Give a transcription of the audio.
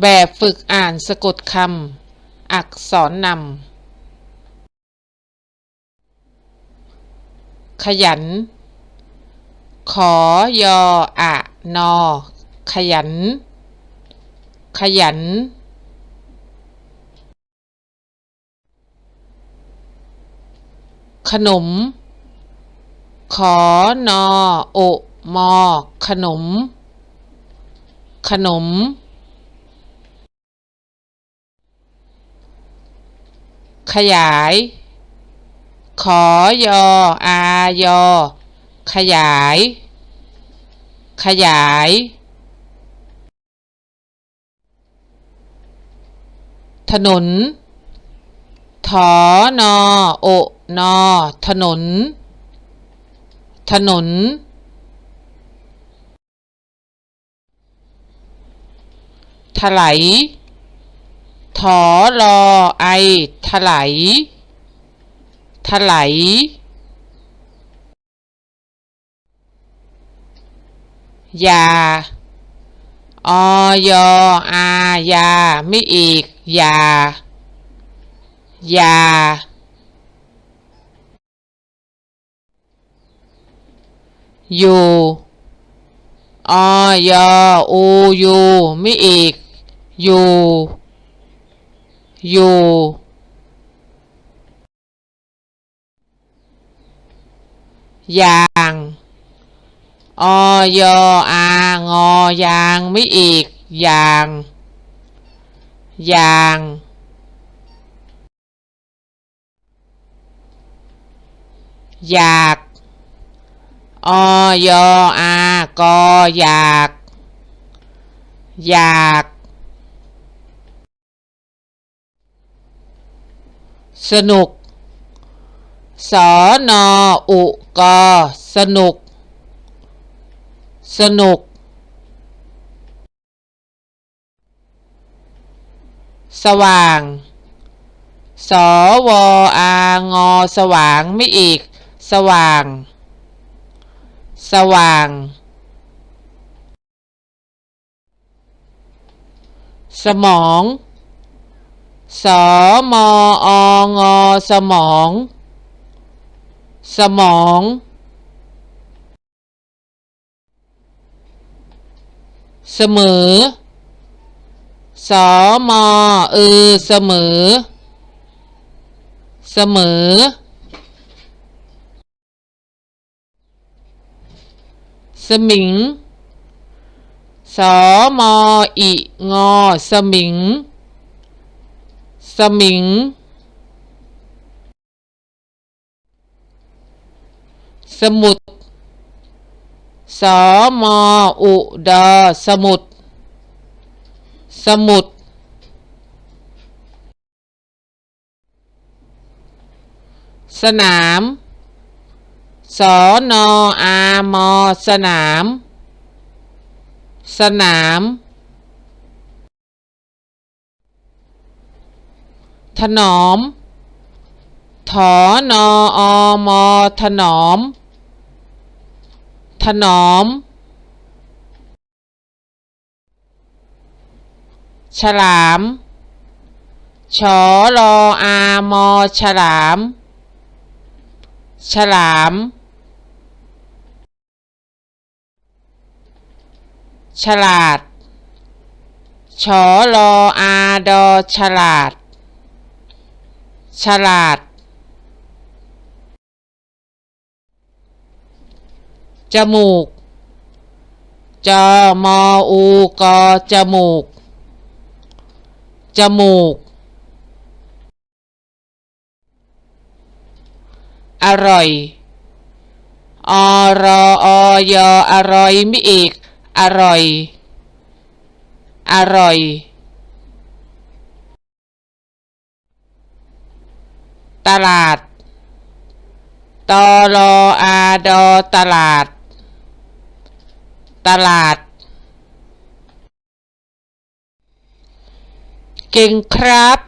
แบบฝึกอ่านสะกดคำ อักษรนำ ขยัน ขอยออะนอ ขยัน ขยัน ขนม ขอนอโอมอ ขนม ขนม ขยาย ขอยออายอ ขยาย ขยาย ถนน ถอนอโอนอถนน ถนน ถลาย ถอรอไอถลายถลายยาออยอายาไม่อีก ยา ยา อยู่ออยอูยูไม่อีก อยู่ อยู่ อย่างออยอางอยางไม่อีก อย่าง อย่าง อยากออยอากออยาก อยาก สนุก สอนออุกอสนุก สนุก สว่าง สวอางอสว่างไม่อีก สว่าง สว่าง สมอง สมอองอสมอง สมอง เสมอ สมอเออเสมอ เสมอ สมิง สมออิงอสมิง สมิง สมุดสมออุดอสมุด สมุด สนามสอนออามอสนาม สนาม ถนอม ถอนออมอถนอม ถนอม ฉลาม ชอรออามอฉลาม ฉลาม ฉลาด ชอรออาดอฉลาด ฉลาด จมูก จมอูกอจมูก จมูก อร่อยอรออยอร่อยไม่อีก อร่อย อร่อย ตลาด ตรออาดอตลาด ตลาด เก่งครับ